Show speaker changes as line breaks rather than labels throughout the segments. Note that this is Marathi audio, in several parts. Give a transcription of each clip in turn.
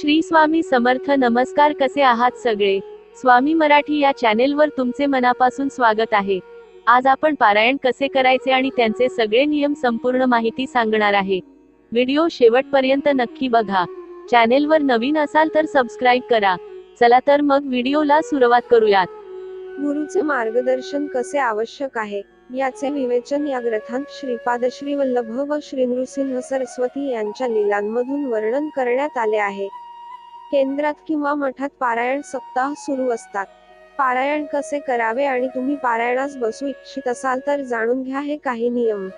श्री स्वामी समर्थ नमस्कार कसे आहात सगळे? स्वामी मराठी या चॅनेलवर तुमचे मनापासून स्वागत आहे. आज आपण पारायण कसे करायचे आणि त्यांचे सगळे नियम संपूर्ण माहिती सांगणार आहे. व्हिडिओ शेवटपर्यंत नक्की बघा. चॅनेलवर नवीन असाल तर सबस्क्राईब करा. चला तर मग व्हिडिओला सुरुवात करूयात.
गुरुचे मार्गदर्शन कसे आवश्यक आहे? याचे विवेचन या ग्रंथांत श्रीपाद श्री वल्लभ व श्री नृसिंह सरस्वती यांच्या लीलांमधून वर्णन करण्यात आले आहे. केंद्रात किंवा मठात पारायण सप्ताह सुरू असतात. पारायण कसे करावे आणि तुम्ही पारायणास बसू इच्छित असाल तर जाणून घ्या हे काही नियम.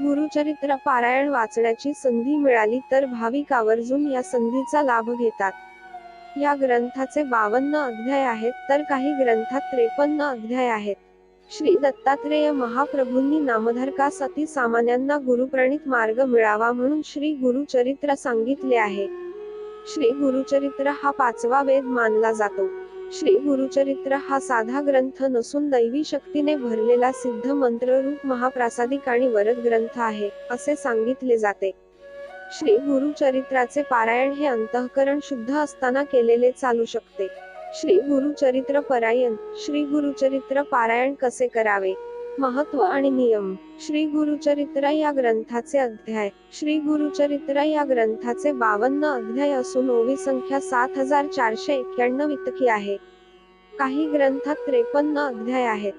गुरुचरित्र पारायण वाचण्याची संधी मिळाली तर भाविक आवर्जून या संधीचा लाभ घेतात. या ग्रंथाचे बावन्न अध्याय आहेत तर काही ग्रंथात त्रेपन्न अध्याय आहेत. श्री दत्तात्रेय महाप्रभूंनी नामधारकास सामान्यांना गुरुप्रणित मार्ग मिळावा म्हणून श्री गुरुचरित्र सांगितले आहे. श्री गुरुचरित्र हा पाचवा वेद मानला जातो. श्री गुरुचरित्र हा साधा ग्रंथ नसून दैवी शक्तीने भरलेला सिद्ध मंत्ररूप महाप्रासादिक आणि वरद ग्रंथ आहे असे सांगितले जाते. श्री गुरुचरित्राचे पारायण हे अंतःकरण शुद्ध असताना केलेले चालू शकते. श्री गुरुचरित्र परायण श्री गुरुचरित्र पारायण कसे करावे? महत्त्व आणि नियम. श्री गुरुचरित्र या ग्रंथाचे अध्याय. श्री गुरुचरित्र या ग्रंथाचे बावन्न अध्याय असून ओवी संख्या सात हजार चारशे एक्क्याण्णव इतकी आहे. काही ग्रंथात त्रेपन्न अध्याय आहेत.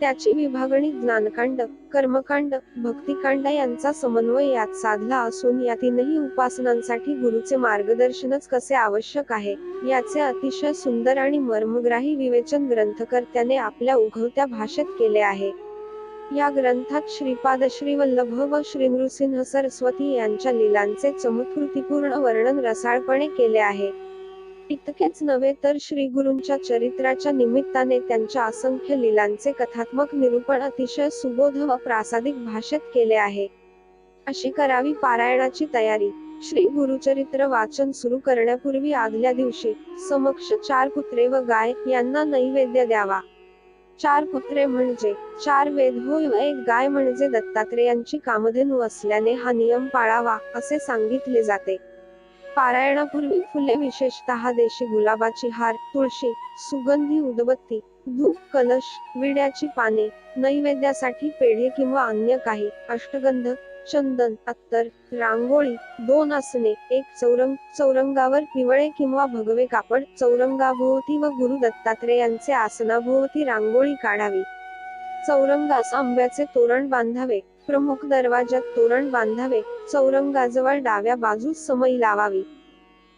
त्याची विभागणी ज्ञानकांड कर्मकांड भक्तिकांड यांचा समन्वय यात साधला असून या तीनही उपासनांसाठी गुरुचे मार्गदर्शनच कसे आवश्यक आहे याचे अतिशय सुंदर आणि मर्मग्राही विवेचन ग्रंथकर्त्याने आपल्या उघवत्या भाषेत केले आहे. या ग्रंथात श्रीपाद श्रीवल्लभ व श्री नृसिंह सरस्वती यांच्या लीलांचे चमत्कृतीपूर्ण वर्णन रसाळपणे केले आहे. इतकेच नव्हे तर श्री गुरूंच्या चरित्राच्या निमित्ताने त्यांच्या असंख्य लीलांचे कथात्मक निरूपण अतिशय सुबोध व प्रासादिक भाषेत केले आहे. अशी करावी पारायणाची तयारी श्री गुरुचरित्र वाचन सुरू करण्यापूर्वी आदल्या दिवशी समक्ष चार कुत्रे व गाय यांना नैवेद्य द्यावा. चार पुत्रे म्हणजे चार वेद होय एक गाय म्हणजे दत्तात्रेयांची कामधेनू असल्याने हा नियम पाळावा असे सांगितले जाते. पारायणापूर्वी फुले विशेषतः देशी गुलाबाची हार तुळशी सुगंधी उदबत्ती धूप कलश विड्याची पाने नैवेद्यासाठी पेढे किंवा अन्य काही अष्टगंध चंदन अत्तर रांगोळी दोन आसने एक चौरंग चौरंगावर पिवळे किंवा भगवे कापड चौरंगाभोवती व गुरु दत्तात्रेयांचे आसनाभोवती रांगोळी काढावी. चौरंगास आंब्याचे तोरण बांधावे प्रमुख दरवाजात तोरण बांधावे चौरंगाजवळ डाव्या बाजूस समई लावावी.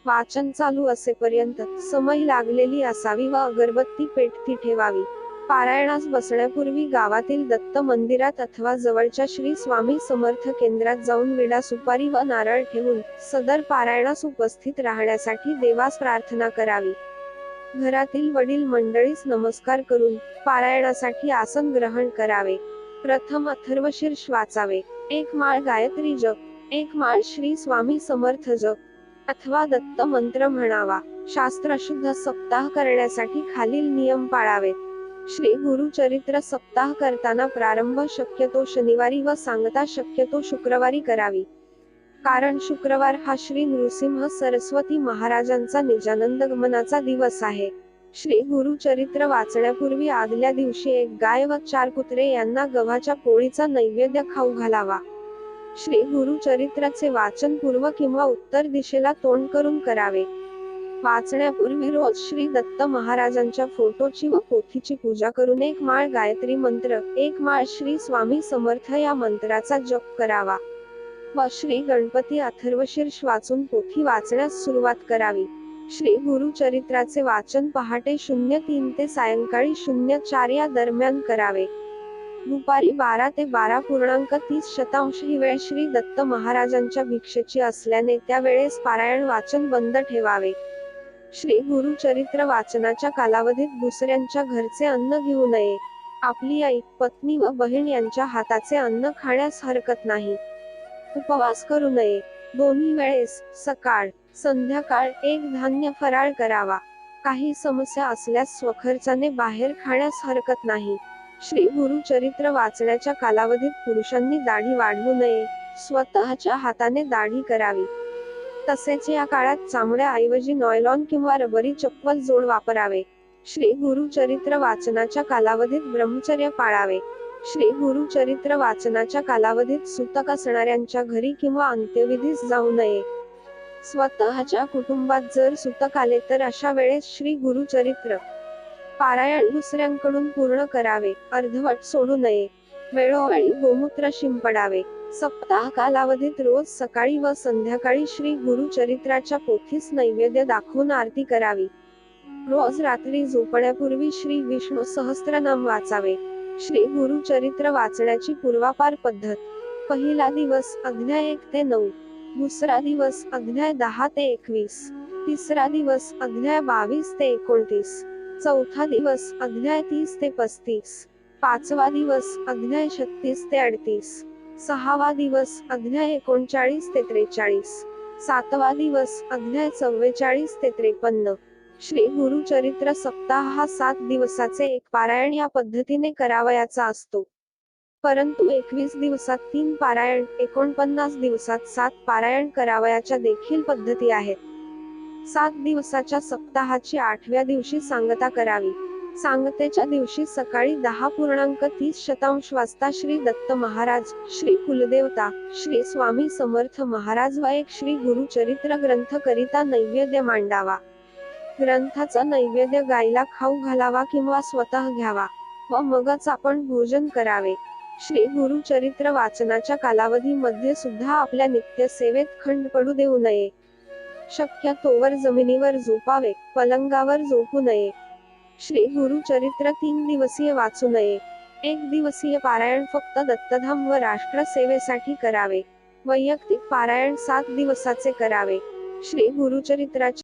वाचन चालू असेपर्यंत समई लागलेली असावी व अगरबत्ती पेटती ठेवावी. पारायणास बसण्यापूर्वी गावातील दत्त मंदिरात अथवा जवळच्या श्री स्वामी समर्थ केंद्रात जाऊन विडा सुपारी व नारळ ठेवून सदर पारायणास उपस्थित राहण्यासाठी देवास प्रार्थना करावी. घरातील वडील मंडळीस नमस्कार करून पारायणासाठी आसन ग्रहण करावे. प्रथम अथर्वशीर्ष वाचावे. एक माळ गायत्री जप. एक माळ श्री स्वामी समर्थ जप. अथवा दत्त मंत्र म्हणावा. शास्त्रशुद्ध सप्ताह करण्यासाठी खालील नियम पाळावेत. श्री गुरुचरित्र सप्ताह करताना प्रारंभ शक्यतो शनिवारी व सांगता शक्यतो शुक्रवारी करावी. कारण शुक्रवार हा श्री नृसिंह सरस्वती महाराजांचा निजानंद गमनाचा दिवस आहे. श्री गुरुचरित्र वाचण्यापूर्वी आदल्या दिवशी एक गाय व चार कुत्रे यांना गव्हाच्या पोळीचा नैवेद्य खाऊ घालावा. श्री गुरुचरित्राचे वाचन पूर्व किंवा उत्तर दिशेला तोंड करून करावे. वाचण्यापूर्वी रोज श्री दत्त महाराजांच्या फोटोची व पोथीची पूजा करून एक माळ गायत्री मंत्र एक माळ श्री स्वामी समर्थ या मंत्राचा जप करावा. व श्री गणपती अथर्वशीर्ष वाचून पोथी वाचण्यास सुरुवात करावी. श्री गुरुचरित्राचे वाचन पहाटे शून्य तीन ते सायंकाळी शून्य चार या दरम्यान करावे. दुपारी बारा ते बारा पूर्णांक तीस शतांश ही वेळ श्री दत्त महाराजांच्या भिक्षेची असल्याने त्यावेळेस पारायण वाचन बंद ठेवावे. श्री गुरुचरित्र वाचनाच्या कालावधीत दुसऱ्यांच्या घरचे अन्न घेऊ नये. आपली आई पत्नी व बहीण यांच्या हाताचे अन्न खाण्यास हरकत नाही. उपवास करू नये. दोन्ही वेळेस सकाळ संध्याकाळ एक धान्य फराळ करावा. काही समस्या असल्यास स्वखर्चाने बाहेर खाण्यास हरकत नाही. श्री गुरुचरित्र वाचण्याच्या कालावधीत पुरुषांनी दाढी वाढवू नये. स्वतःच्या हाताने दाढी करावी. तसेच या काळात चामड्याऐवजी नॉयलॉन किंवा रबरी चप्पल जोड वापरावे. श्री गुरु चरित्र वाचनाच्या कालावधीत ब्रह्मचर्य पाळावे. श्री गुरु चरित्र वाचनाच्या कालावधीत सुतक असणाऱ्यांच्या घरी किंवा अंत्यविधीस जाऊ नये. स्वतःच्या कुटुंबात जर सुतक आले तर अशा वेळेस श्री गुरु चरित्र पारायण दुसऱ्यांकडून पूर्ण करावे. अर्धवट सोडू नये. वेळोवेळी गोमूत्र शिंपडावे. सप्ताह कालावधीत रोज सकाळी व संध्याकाळी श्री गुरु चरित्राच्या पोथीस नैवेद्य दाखवून आरती करावी. रोज रात्री झोपण्यापूर्वी श्री विष्णू सहस्त्रनाम वाचावे. श्री गुरु चरित्र वाचण्याची पूर्वापार पद्धत. पहिला दिवस अध्याय एक ते नऊ. दुसरा दिवस अध्याय दहा ते एकवीस. तिसरा दिवस अध्याय बावीस ते एकोणतीस. चौथा दिवस अध्याय तीस ते पस्तीस. पाचवा दिवस अध्याय छत्तीस ते अडतीस. सहावा दिवस अध्याय एकोणचाळीस ते त्रेचाळीस. सातवा दिवस अध्याय चव्वेचाळीस ते त्रेपन्न. श्री गुरु चरित्र सप्ताह हा सात दिवसाचे एक पारायण या पद्धतीने करावयाचा असतो. परंतु एकवीस दिवसात तीन पारायण एकोणपन्नास दिवसात सात पारायण करावयाच्या देखील पद्धती आहेत. सात दिवसाच्या सप्ताहाची आठव्या दिवशी सांगता करावी. सांगतेच्या दिवशी सकाळी दहा पूर्णांक तीस शतांश वाजता श्री दत्त महाराज श्री कुलदेवता श्री स्वामी समर्थ महाराज व एक श्री गुरु चरित्र ग्रंथ करिता नैवेद्य मांडावा. ग्रंथाचा नैवेद्य गायला खाऊ घालावा किंवा स्वतः घ्यावा व मगच आपण भोजन करावे. श्री गुरु चरित्र वाचनाच्या कालावधीमध्ये सुद्धा आपल्या नित्य सेवेत खंड पडू देऊ नये. शक्य तोवर जमिनीवर झोपावे पलंगावर झोपू नये. श्री गुरु चरित्र तीन दिवसीय वाचू नये. एक दिवसीय पारायण फक्त दत्तधाम व राष्ट्र सेवेसाठी करावे. वैयक्तिक पारायण सात दिवसाचे करावे. श्री गुरुचरित्राचे